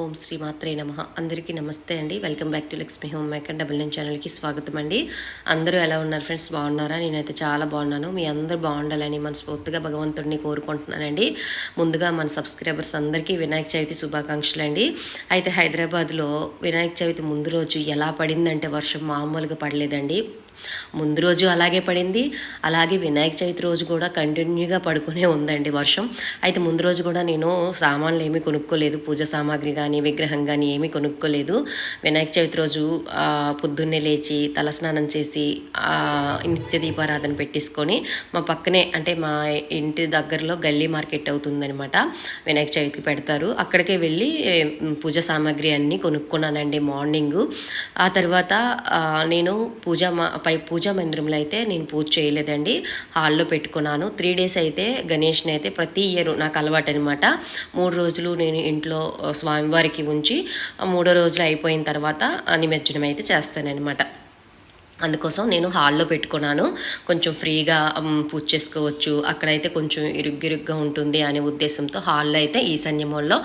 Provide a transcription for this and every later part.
ఓం శ్రీ మాత్రే నమ. అందరికీ నమస్తే అండి. Welcome back to Lakshmi home maker double nine ఛానల్కి స్వాగతం అండి. అందరూ ఎలా ఉన్నారు ఫ్రెండ్స్? బాగున్నారా? నేనైతే చాలా బాగున్నాను. మీ అందరూ బాగుండాలని మనస్ఫూర్తిగా భగవంతుడిని కోరుకుంటున్నానండి. ముందుగా మన సబ్స్క్రైబర్స్ అందరికీ వినాయక చవితి శుభాకాంక్షలు అండి. అయితే హైదరాబాద్లో వినాయక చవితి ముందు రోజు ఎలా పడిందంటే వర్షం మామూలుగా పడలేదండి. ముందు రోజు అలాగే పడింది. అలాగే వినాయక చవితి రోజు కూడా కంటిన్యూగా పడుకునే ఉందండి వర్షం. అయితే ముందు రోజు కూడా నేను సామాన్లు ఏమీ కొనుక్కోలేదు. పూజ సామాగ్రి కానీ విగ్రహం కానీ ఏమీ కొనుక్కోలేదు. వినాయక చవితి రోజు పొద్దున్నే లేచి తలస్నానం చేసి నిత్య దీపారాధన పెట్టేసుకొని మా పక్కనే అంటే మా ఇంటి దగ్గరలో గల్లీ మార్కెట్ అవుతుందనమాట వినాయక చవితికి పెడతారు. అక్కడికే వెళ్ళి పూజ సామాగ్రి అన్నీ కొనుక్కున్నానండి మార్నింగ్. ఆ తర్వాత నేను పూజ మా- పై పూజా మందిరంలో అయితే నేను పూజ చేయలేదండి. హాల్లో పెట్టుకున్నాను. త్రీ డేస్ అయితే గణేష్ని అయితే ప్రతి ఇయర్ నాకు అలవాటు అనమాట మూడు రోజులు నేను ఇంట్లో స్వామివారికి ఉంచి ఆ మూడో రోజులు అయిపోయిన తర్వాత నిమజ్జనం అయితే చేస్తానన్నమాట. అందుకోసం నేను హాల్లో పెట్టుకున్నాను. కొంచెం ఫ్రీగా పూజ చేసుకోవచ్చు. అక్కడైతే కొంచెం ఇరుగ్గిరుగ్గా ఉంటుంది అనే ఉద్దేశంతో హాల్లో అయితే ఈశాన్యమూలలో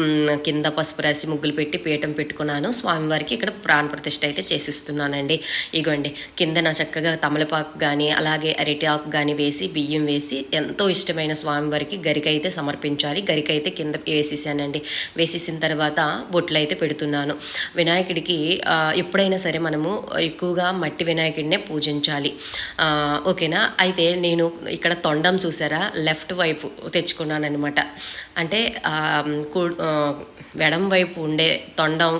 మ్, కింద పసుపు రాసి ముగ్గులు పెట్టి పీఠం పెట్టుకున్నాను. స్వామివారికి ఇక్కడ ప్రాణ ప్రతిష్ఠ అయితే చేసిస్తున్నానండి. ఇగోండి కింద నా చక్కగా తమలపాకు కానీ అలాగే అరటి ఆకు కానీ వేసి బియ్యం వేసి ఎంతో ఇష్టమైన స్వామివారికి గరిక అయితే సమర్పించాలి. గరిక అయితే కింద వేసేసానండి. వేసేసిన తర్వాత బొట్లు అయితే పెడుతున్నాను. వినాయకుడికి ఎప్పుడైనా సరే మనము ఎక్కువగా మట్టి వినాయకుడినే పూజించాలి. ఓకేనా? అయితే నేను ఇక్కడ తొండం చూసారా? లెఫ్ట్ వైపు తెచ్చుకున్నాను అనమాట అంటే కూ- ఎడం వైపు ఉండే తొండం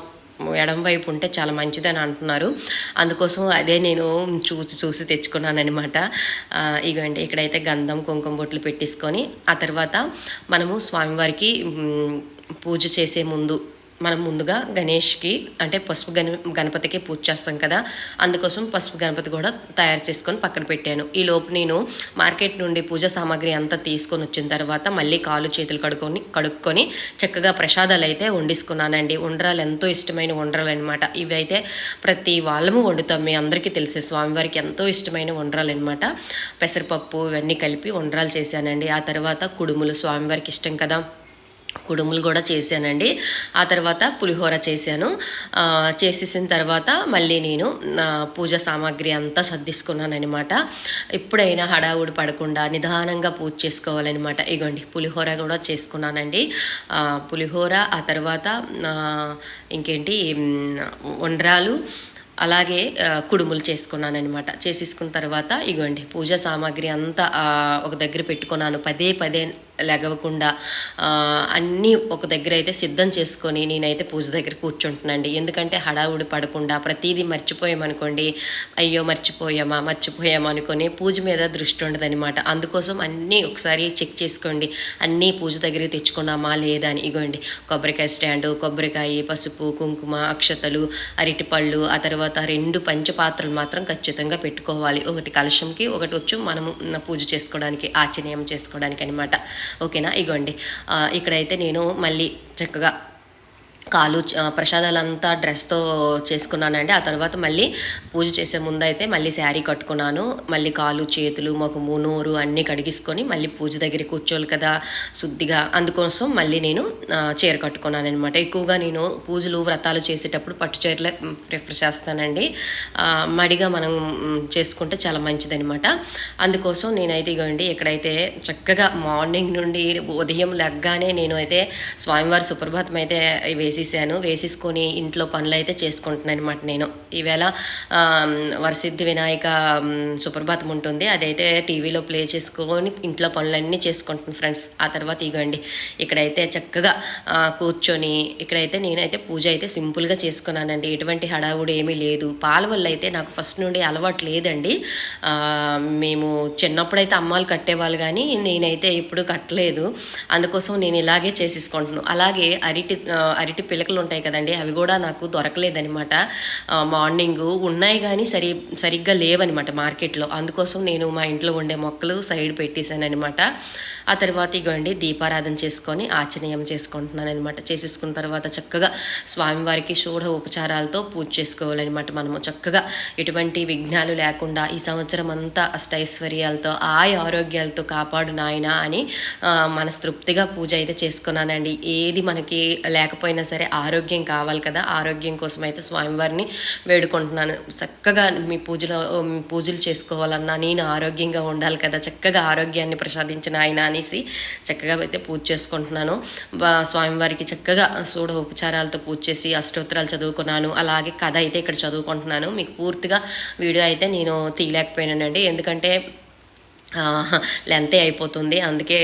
ఎడం వైపు ఉంటే చాలా మంచిదని అంటున్నారు. అందుకోసం అదే నేను చూసి చూసి తెచ్చుకున్నాను అనమాట ఇగోండి ఇక్కడైతే గంధం కుంకుమ బొట్లు పెట్టేసుకొని ఆ తర్వాత మనము స్వామివారికి పూజ చేసే ముందు మనం ముందుగా గణేష్కి అంటే పసుపు గణ గణపతికి పూజ చేస్తాం కదా. అందుకోసం పసుపు గణపతి కూడా తయారు చేసుకొని పక్కన పెట్టాను. ఈ లోపు నేను మార్కెట్ నుండి పూజ సామాగ్రి అంతా తీసుకొని వచ్చిన తర్వాత మళ్ళీ కాలు చేతులు కడుక్కొని కడుక్కొని చక్కగా ప్రసాదాలు అయితే వండేసుకున్నానండి ఉండరాలు ఎంతో ఇష్టమైన ఉండరాలు అనమాట ఇవి అయితే ప్రతి వాళ్ళము వండుతాం. మీ అందరికీ తెలిసే స్వామివారికి ఎంతో ఇష్టమైన ఉండరాలు అనమాట పెసరపప్పు ఇవన్నీ కలిపి ఉండరాలు చేశానండి. ఆ తర్వాత కుడుములు స్వామివారికి ఇష్టం కదా. కుడుములు కూడా చేశానండి. ఆ తర్వాత పులిహోర చేశాను. చేసేసిన తర్వాత మళ్ళీ నేను నా పూజ సామాగ్రి అంతా సర్దిసుకున్నానమాట ఎప్పుడైనా హడావుడి పడకుండా నిదానంగా పూజ చేసుకోవాలన్నమాట. ఇగోండి పులిహోర కూడా చేసుకున్నానండి. పులిహోర ఆ తర్వాత ఇంకేంటి మ్, ఉండ్రాలు అలాగే కుడుములు చేసుకున్నాను అనమాట చేసేసుకున్న తర్వాత ఇగోండి పూజా సామాగ్రి అంతా ఒక దగ్గర పెట్టుకున్నాను. పదే పదే లెగవకుండా అన్నీ ఒక దగ్గర అయితే సిద్ధం చేసుకొని నేనైతే పూజ దగ్గర కూర్చుంటున్నాండి ఎందుకంటే హడావుడి పడకుండా ప్రతిదీ మర్చిపోయామనుకోండి అయ్యో మర్చిపోయామా మర్చిపోయామా అనుకొని పూజ మీద దృష్టి ఉండదనమాట అందుకోసం అన్నీ ఒకసారి చెక్ చేసుకోండి. అన్నీ పూజ దగ్గర తెచ్చుకున్నామా లేదా అని. ఇగోండి కొబ్బరికాయ స్టాండు కొబ్బరికాయ పసుపు కుంకుమ అక్షతలు అరటిపళ్ళు ఆ తర్వాత రెండు పంచపాత్రలు మాత్రం ఖచ్చితంగా పెట్టుకోవాలి. ఒకటి కలశంకి ఒకటి వచ్చి మనము పూజ చేసుకోవడానికి ఆచనీయం చేసుకోవడానికి అనమాట ఓకేనా? ఇగోండి. ఇక్కడైతే నేను మళ్ళీ చక్కగా కాలు ప్రసాదాలంతా డ్రెస్తో చేసుకున్నానండి. ఆ తర్వాత మళ్ళీ పూజ చేసే ముందు అయితే మళ్ళీ శారీ కట్టుకున్నాను. మళ్ళీ కాలు చేతులు ముఖము నోరు అన్నీ కడిగించుకొని మళ్ళీ పూజ దగ్గర కూర్చోవాలి కదా శుద్ధిగా. అందుకోసం మళ్ళీ నేను చీర కట్టుకున్నాను అనమాట ఎక్కువగా నేను పూజలు వ్రతాలు చేసేటప్పుడు పట్టు చీరలే ప్రిఫర్ చేస్తానండి. మడిగా మనం చేసుకుంటే చాలా మంచిదనమాట అందుకోసం నేనైతే ఇగోండి ఎక్కడైతే చక్కగా మార్నింగ్ నుండి ఉదయం లెగ్గానే నేను అయితే స్వామివారి సుప్రభాతం అయితే వేసి వేసేసాను వేసేసుకొని ఇంట్లో పనులు అయితే చేసుకుంటున్నాను అనమాట నేను. ఈవేళ వరసిద్ధి వినాయక సుప్రభాతం ఉంటుంది. అదైతే టీవీలో ప్లే చేసుకొని ఇంట్లో పనులన్నీ చేసుకుంటున్నాను ఫ్రెండ్స్. ఆ తర్వాత ఇగోండి ఇక్కడైతే చక్కగా కూర్చొని ఇక్కడైతే నేనైతే పూజ అయితే సింపుల్గా చేసుకున్నానండి. ఎటువంటి హడావుడు ఏమీ లేదు. పాల వల్ల అయితే నాకు ఫస్ట్ నుండి అలవాటు లేదండి. మేము చిన్నప్పుడైతే అమ్మాలు కట్టేవాళ్ళు కానీ నేనైతే ఇప్పుడు కట్టలేదు. అందుకోసం నేను ఇలాగే చేసేసుకుంటున్నాను. అలాగే అరిటి అరిటి అరటి పిలకలు ఉంటాయి కదండి అవి కూడా నాకు దొరకలేదనమాట మార్నింగ్ ఉన్నాయి కానీ సరి సరిగ్గా లేవనమాట మార్కెట్లో. అందుకోసం నేను మా ఇంట్లో ఉండే మొక్కలు సైడ్ పెట్టేశానమాట అనమాట ఆ తర్వాత ఇగోండి దీపారాధన చేసుకొని ఆచనీయం చేసుకుంటున్నాను అనమాట చేసేసుకున్న తర్వాత చక్కగా స్వామివారికి షూఢ ఉపచారాలతో పూజ చేసుకోవాలన్నమాట మనము. చక్కగా ఎటువంటి విఘ్నాలు లేకుండా ఈ సంవత్సరం అంతా అష్టైశ్వర్యాలతో ఆయ ఆరోగ్యాలతో కాపాడు నాయన అని మనస్తృప్తిగా పూజ అయితే చేసుకున్నానండి. ఏది మనకి లేకపోయినా సరే ఆరోగ్యం కావాలి కదా ఆరోగ్యం కోసం అయితే స్వామివారిని వేడుకుంటున్నాను. చక్కగా మీ పూజలో మీ పూజలు చేసుకోవాలన్నా నేను ఆరోగ్యంగా ఉండాలి కదా చక్కగా ఆరోగ్యాన్ని ప్రసాదించిన ఆయన అనేసి చక్కగా అయితే పూజ చేసుకుంటున్నాను. స్వామివారికి చక్కగా సూడ ఉపచారాలతో పూజ చేసి అష్టోత్తరాలు చదువుకున్నాను. అలాగే కథ అయితే ఇక్కడ చదువుకుంటున్నాను. మీకు పూర్తిగా వీడియో అయితే నేను తీయలేకపోయానండి. ఎందుకంటే లెంతే అయిపోతుంది. అందుకే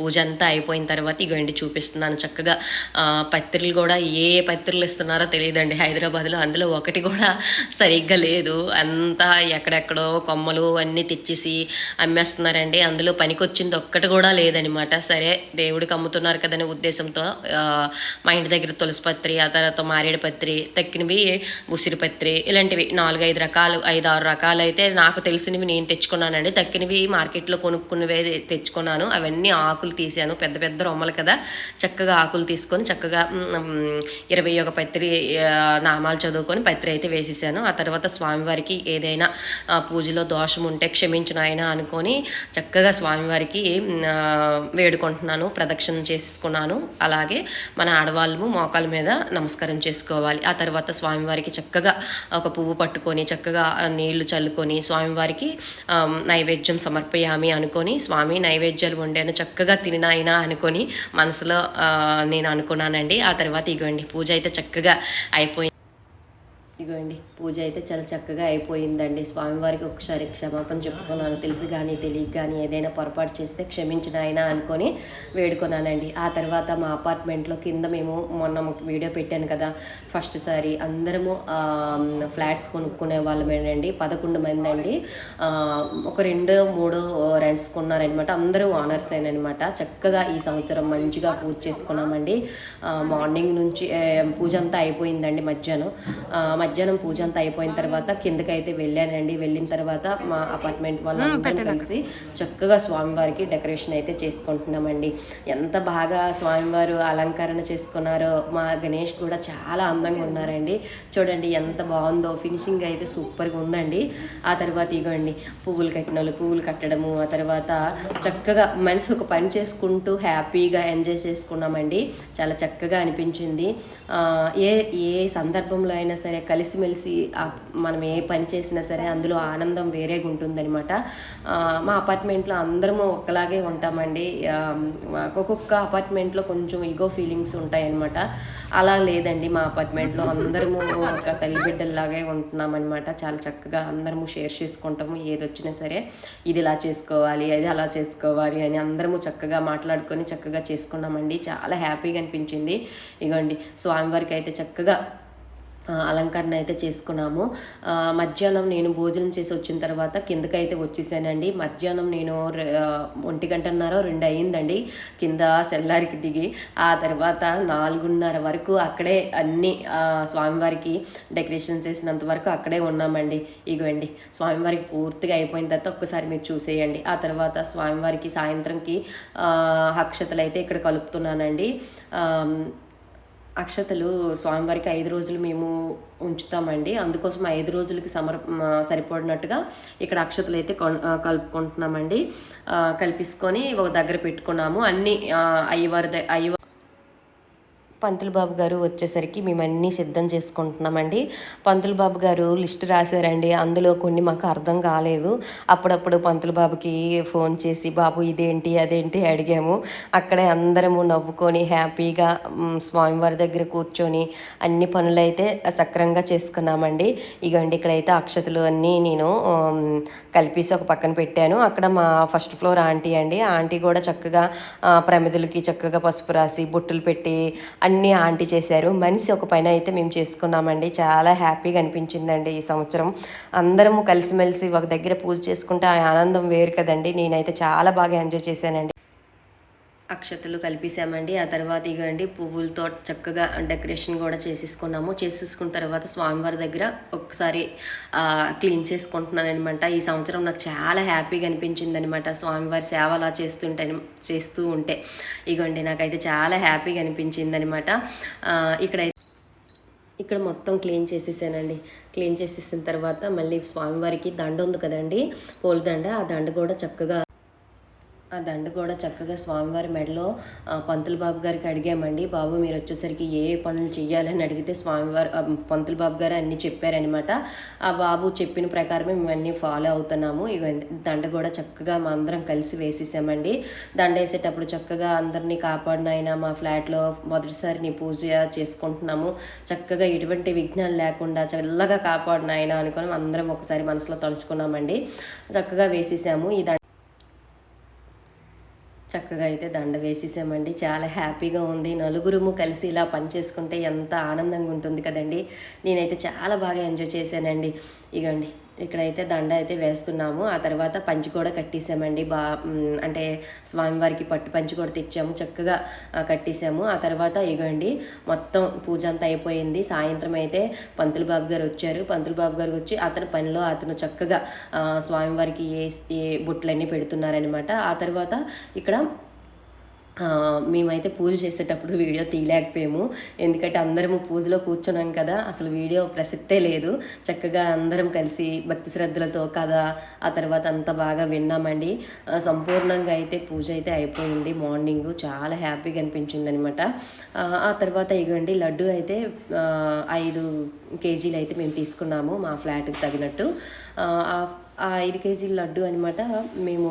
పూజ అంతా అయిపోయిన తర్వాత ఇగోండి చూపిస్తున్నాను. చక్కగా ఆ, పత్రికలు కూడా ఏ పత్రికలు ఇస్తున్నారో తెలియదండి హైదరాబాద్లో. అందులో ఒకటి కూడా సరిగ్గా లేదు. అంతా ఎక్కడెక్కడో కొమ్మలు అన్నీ తెచ్చేసి అమ్మేస్తున్నారండి. అందులో పనికొచ్చింది ఒక్కటి కూడా లేదనమాట. సరే దేవుడికి అమ్ముతున్నారు కదనే ఉద్దేశంతో మా ఇంటి దగ్గర తులసి పత్రి ఆ తర్వాత మారేడు పత్రి తక్కినవి ఉసిరి పత్రి ఇలాంటివి నాలుగైదు రకాలు ఐదు ఆరు రకాలు అయితే నాకు తెలిసినవి నేను తెచ్చుకున్నానండి. తక్కినవి మార్కెట్లో కొనుక్కున్నవే తెచ్చుకున్నాను. అవన్నీ ఆకులు తీసాను పెద్ద పెద్ద రొమ్మలు కదా. చక్కగా ఆకులు తీసుకొని చక్కగా ఇరవై ఒక పత్రి నామాలు చదువుకొని పత్రి అయితే వేసేసాను. ఆ తర్వాత స్వామివారికి ఏదైనా పూజలో దోషం ఉంటే క్షమించిన ఆయన అనుకొని చక్కగా స్వామివారికి వేడుకుంటున్నాను. ప్రదక్షిణ చేసుకున్నాను. అలాగే మన ఆడవాళ్ళము మోకాల మీద నమస్కారం చేసుకోవాలి. ఆ తర్వాత స్వామివారికి చక్కగా ఒక పువ్వు పట్టుకొని చక్కగా నీళ్ళు చల్లుకొని స్వామివారికి నైవేద్యం నైవేద్యం సమర్పయామి అనుకొని స్వామి నైవేద్యాలు వండాను చక్కగా తినినాయినా అనుకొని మనసులో ఆ, నేను అనుకున్నానండి. ఆ తర్వాత ఇగోండి పూజ అయితే చక్కగా అయిపోయింది. ఇగోండి పూజ అయితే చాలా చక్కగా అయిపోయిందండి. స్వామివారికి ఒకసారి క్షమాపణ చెప్పుకున్నాను. తెలిసి కానీ తెలియక కానీ ఏదైనా పొరపాటు చేస్తే క్షమించిన ఆయన అనుకొని వేడుకున్నానండి. ఆ తర్వాత మా అపార్ట్మెంట్లో కింద మేము మొన్న వీడియో పెట్టాను కదా ఫస్ట్ సారి అందరము ఫ్లాట్స్ కొనుక్కునే వాళ్ళమేనండి. పదకొండు మంది అండి. ఒక రెండు మూడు రెంట్స్ కొన్నారనమాట అందరూ ఓనర్స్ అయినమాట చక్కగా ఈ సంవత్సరం మంచిగా పూజ చేసుకున్నామండి. మార్నింగ్ నుంచి పూజ అంతా అయిపోయిందండి మధ్యాహ్నం. మధ్యాహ్నం పూజ అంతా అయిపోయిన తర్వాత కిందకైతే వెళ్ళానండి. వెళ్ళిన తర్వాత మా అపార్ట్మెంట్ వాళ్ళందరం కలిసి చక్కగా స్వామివారికి డెకరేషన్ అయితే చేసుకుంటున్నామండి. ఎంత బాగా స్వామివారు అలంకరణ చేసుకున్నారో మా గణేష్ కూడా చాలా అందంగా ఉన్నారండి. చూడండి ఎంత బాగుందో ఫినిషింగ్ అయితే సూపర్గా ఉందండి. ఆ తర్వాత ఇగోండి పువ్వులు కట్టిన వాళ్ళు పువ్వులు కట్టడము ఆ తర్వాత చక్కగా మనసు ఒక పని చేసుకుంటూ హ్యాపీగా ఎంజాయ్ చేసుకున్నామండి. చాలా చక్కగా అనిపించింది. ఏ ఏ సందర్భంలో అయినా సరే కలిసిమెలిసి మనం ఏ పని చేసినా సరే అందులో ఆనందం వేరేగా ఉంటుందన్నమాట. మా అపార్ట్మెంట్లో అందరము ఒకలాగే ఉంటామండి. ఒక్కొక్క అపార్ట్మెంట్లో కొంచెం ఈగో ఫీలింగ్స్ ఉంటాయన్నమాట. అలా లేదండి మా అపార్ట్మెంట్లో. అందరము ఒక తల్లి బిడ్డల్లాగే ఉంటున్నాం అనమాట చాలా చక్కగా అందరము షేర్ చేసుకుంటాము. ఏదొచ్చినా సరే ఇది ఇలా చేసుకోవాలి అది అలా చేసుకోవాలి అని అందరము చక్కగా మాట్లాడుకొని చక్కగా చేసుకున్నామండి. చాలా హ్యాపీగా అనిపించింది. ఇగోండి స్వామివారికి అయితే చక్కగా అలంకరణ అయితే చేసుకున్నాము. మధ్యాహ్నం నేను భోజనం చేసి వచ్చిన తర్వాత కిందకైతే వచ్చేసానండి. మధ్యాహ్నం నేను ఒంటి గంటన్నర రెండు అయ్యిందండి. కింద సెల్లారికి దిగి ఆ తర్వాత నాలుగున్నర వరకు అక్కడే అన్ని స్వామివారికి డెకరేషన్ చేసినంత వరకు అక్కడే ఉన్నామండి. ఇగోండి స్వామివారికి పూర్తిగా అయిపోయిన తర్వాత ఒక్కసారి మీరు చూసేయండి. ఆ తర్వాత స్వామివారికి సాయంత్రంకి అక్షతలు అయితే ఇక్కడ కలుపుతున్నానండి. అక్షతలు స్వామివారికి ఐదు రోజులు మేము ఉంచుతామండి. అందుకోసం ఐదు రోజులకి సమర్ సరిపడినట్టుగా ఇక్కడ అక్షతలు అయితే కలుపుకుంటున్నామండి. ఆ, ఒక దగ్గర పెట్టుకున్నాము. అన్ని అయ్యవారి ద- అయ్యవారి పంతులు బాబు గారు వచ్చేసరికి మేము అన్నీ సిద్ధం చేసుకుంటున్నామండి. పంతులు బాబు గారు లిస్ట్ రాశారండి. అందులో కొన్ని మాకు అర్థం కాలేదు. అప్పుడప్పుడు పంతులు బాబుకి ఫోన్ చేసి బాబు ఇదేంటి అదేంటి? అడిగాము. అక్కడే అందరము నవ్వుకొని హ్యాపీగా స్వామివారి దగ్గర కూర్చొని అన్ని పనులైతే సక్రంగా చేసుకున్నామండి. ఇగోండి ఇక్కడైతే అక్షతలు అన్నీ నేను కలిపేసి ఒక పక్కన పెట్టాను. అక్కడ మా ఫస్ట్ ఫ్లోర్ ఆంటీ అండి. ఆంటీ కూడా చక్కగా ప్రమిదలకి చక్కగా పసుపు రాసి బొట్టులు పెట్టి అన్ని ఆంటీ చేశారు. మనిషి ఒక పని అయితే మేము చేసుకున్నామండి. చాలా హ్యాపీగా అనిపించిందండి ఈ సంవత్సరం. అందరము కలిసిమెలిసి ఒక దగ్గర పూజ చేసుకుంటే ఆ ఆనందం వేరు కదండి. నేనైతే చాలా బాగా ఎంజాయ్ చేశానండి. అక్షతలు కలిపేసామండి ఆ తర్వాత ఇగండి పువ్వులతో చక్కగా డెకరేషన్ కూడా చేసేసుకున్నాము. చేసేసుకున్న తర్వాత స్వామివారి దగ్గర ఒకసారి క్లీన్ చేసుకుంటున్నాను అనమాట ఈ సంవత్సరం నాకు చాలా హ్యాపీగా అనిపించింది అనమాట స్వామివారి సేవ అలా చేస్తుంటే చేస్తూ ఉంటే. ఇగోండి నాకైతే చాలా హ్యాపీగా అనిపించింది అనమాట ఇక్కడ ఇక్కడ మొత్తం క్లీన్ చేసేసానండి. క్లీన్ చేసేసిన తర్వాత మళ్ళీ స్వామివారికి దండ ఉంది కదండి పూలదండ. ఆ దండ కూడా చక్కగా ఆ దండ కూడా చక్కగా స్వామివారి మెడలో పంతులు బాబు గారికి అడిగామండి. బాబు మీరు వచ్చేసరికి ఏ ఏ పనులు చేయాలని అడిగితే స్వామివారు పంతులు బాబు గారు అన్నీ చెప్పారనమాట ఆ బాబు చెప్పిన ప్రకారమే మేము అన్నీ ఫాలో అవుతున్నాము. ఇక దండ కూడా చక్కగా మా అందరం కలిసి వేసేసామండి. దండ వేసేటప్పుడు చక్కగా అందరినీ కాపాడిన ఆయన మా ఫ్లాట్లో మొదటిసారి నీ పూజ చేసుకుంటున్నాము. చక్కగా ఎటువంటి విఘ్నాలు లేకుండా చల్లగా కాపాడిన ఆయన అనుకొని అందరం ఒకసారి మనసులో తలుచుకున్నామండి. చక్కగా వేసేసాము. ఈ దండ చక్కగా అయితే దండ వేసేసామండి. చాలా హ్యాపీగా ఉంది. నలుగురుము కలిసి ఇలా పని చేసుకుంటే ఎంత ఆనందంగా ఉంటుంది కదండి. నేనైతే చాలా బాగా ఎంజాయ్ చేశానండి. ఇగండి. ఇక్కడైతే దండ అయితే వేస్తున్నాము. ఆ తర్వాత పంచి కూడా కట్టేసామండి. బా అంటే స్వామివారికి పట్టు పంచి కూడా తెచ్చాము. చక్కగా ఆ, కట్టేసాము. ఆ తర్వాత ఇగండి మొత్తం పూజ అంతా అయిపోయింది. సాయంత్రం అయితే పంతులు బాబు గారు వచ్చారు. పంతులు బాబు గారు వచ్చి అతని పనిలో అతను చక్కగా స్వామివారికి ఏ ఏ బొట్లన్నీ పెడుతున్నారనమాట ఆ తర్వాత ఇక్కడ మేమైతే పూజ చేసేటప్పుడు వీడియో తీయలేకపోయాము. ఎందుకంటే అందరము పూజలో కూర్చున్నాం కదా అసలు వీడియో ప్రసక్తే లేదు. చక్కగా అందరం కలిసి భక్తి శ్రద్ధలతో కథ ఆ తర్వాత అంతా బాగా విన్నామండి. సంపూర్ణంగా అయితే పూజ అయితే అయిపోయింది. మార్నింగ్ చాలా హ్యాపీగా అనిపించింది అనమాట ఆ తర్వాత ఇగోండి లడ్డు అయితే ఐదు కేజీలు అయితే మేము తీసుకున్నాము మా ఫ్లాట్కి తగినట్టు. ఆ, ఐదు కేజీల లడ్డు అనమాట మేము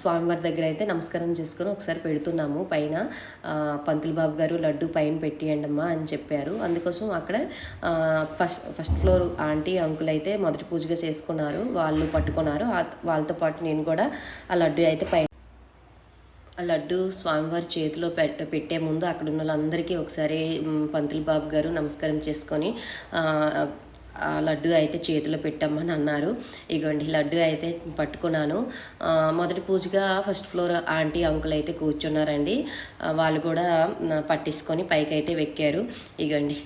స్వామివారి దగ్గర అయితే నమస్కారం చేసుకొని ఒకసారి పెడుతున్నాము. పైన పంతులు బాబు గారు లడ్డు పైన పెట్టియండమ్మా అని చెప్పారు. అందుకోసం అక్కడ first first floor aunty uncle అయితే మొదటి పూజగా చేసుకున్నారు. వాళ్ళు పట్టుకున్నారు. వాళ్ళతో పాటు నేను కూడా ఆ లడ్డు అయితే పైన ఆ లడ్డు స్వామివారి చేతిలో పెట్ట పెట్టే ముందు అక్కడ ఉన్న వాళ్ళందరికీ ఒకసారి పంతులు బాబు గారు నమస్కారం చేసుకొని లడ్డు అయితే చేతిలో పెట్టమ్మని అన్నారు. ఇగోండి లడ్డు అయితే పట్టుకున్నాను. మొదటి పూజగా ఫస్ట్ ఫ్లోర్ ఆంటీ అంకుల్ అయితే కూర్చున్నారండి. వాళ్ళు కూడా పట్టించుకొని పట్టేసుకొని పైకి అయితే వెక్కారు. ఇగండి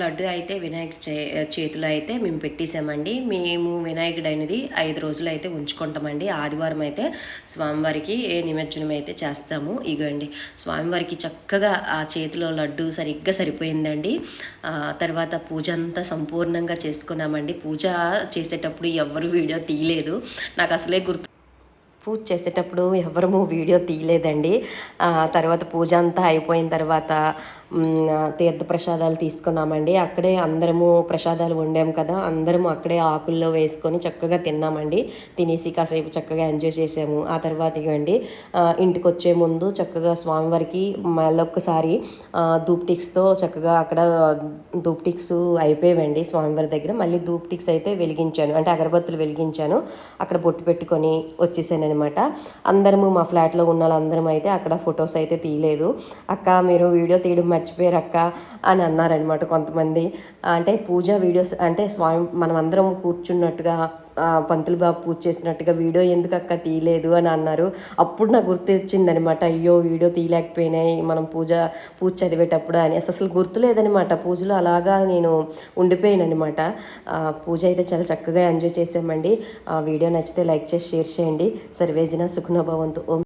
లడ్డు అయితే వినాయకుడి చే చేతిలో అయితే మేము పెట్టేసామండి మేము వినాయకుడు అనేది ఐదు రోజులు అయితే ఉంచుకుంటామండి. ఆదివారం అయితే స్వామివారికి ఏ నిమజ్జనం అయితే చేస్తాము ఇగోండి. స్వామివారికి చక్కగా ఆ చేతిలో లడ్డు సరిగ్గా సరిపోయిందండి. తర్వాత పూజ అంతా సంపూర్ణంగా చేసుకున్నామండి. పూజ చేసేటప్పుడు ఎవరు వీడియో తీయలేదు. నాకు అసలే గుర్తు పూజ చేసేటప్పుడు ఎవరము వీడియో తీయలేదండి. తర్వాత పూజ అంతా అయిపోయిన తర్వాత తీర్థప్రసాదాలు తీర్థ ప్రసాదాలు తీసుకున్నామండి. అక్కడే అందరము ప్రసాదాలు వండాం కదా. అందరము అక్కడే ఆకుల్లో వేసుకొని చక్కగా తిన్నామండి. తినేసి కాసేపు చక్కగా ఎంజాయ్ చేసాము. ఆ తర్వాత ఇవ్వండి ఇంటికి వచ్చే ముందు చక్కగా స్వామివారికి మళ్ళొక్కసారి ధూప్టిక్స్తో చక్కగా అక్కడ ధూప్టిక్స్ అయిపోయావండి స్వామివారి దగ్గర. మళ్ళీ ధూప్టిక్స్ అయితే వెలిగించాను. అంటే అగరబత్తులు వెలిగించాను. అక్కడ బొట్టు పెట్టుకొని వచ్చేసాను అనమాట అందరము మా ఫ్లాట్లో ఉన్న వాళ్ళందరం అయితే అక్కడ ఫొటోస్ అయితే తీయలేదు. అక్క మీరు వీడియో తీయడం మర్చిపోయారక్క అని అన్నారనమాట కొంతమంది. అంటే పూజ వీడియోస్ అంటే స్వామి మనం అందరం కూర్చున్నట్టుగా పంతులు బాబు పూజ చేసినట్టుగా వీడియో ఎందుకు అక్క తీయలేదు అని అన్నారు. అప్పుడు నాకు గుర్తు వచ్చిందనమాట అయ్యో వీడియో తీయలేకపోయినాయి మనం పూజ పూజ చదివేటప్పుడు అని. అసలు గుర్తులేదనమాట పూజలో అలాగా నేను ఉండిపోయాను అనమాట పూజ అయితే చాలా చక్కగా ఎంజాయ్ చేసామండి ఆ వీడియో నచ్చితే లైక్ చేసి షేర్ చేయండి. సర్వేజిన సుఖనభవంతు ఓం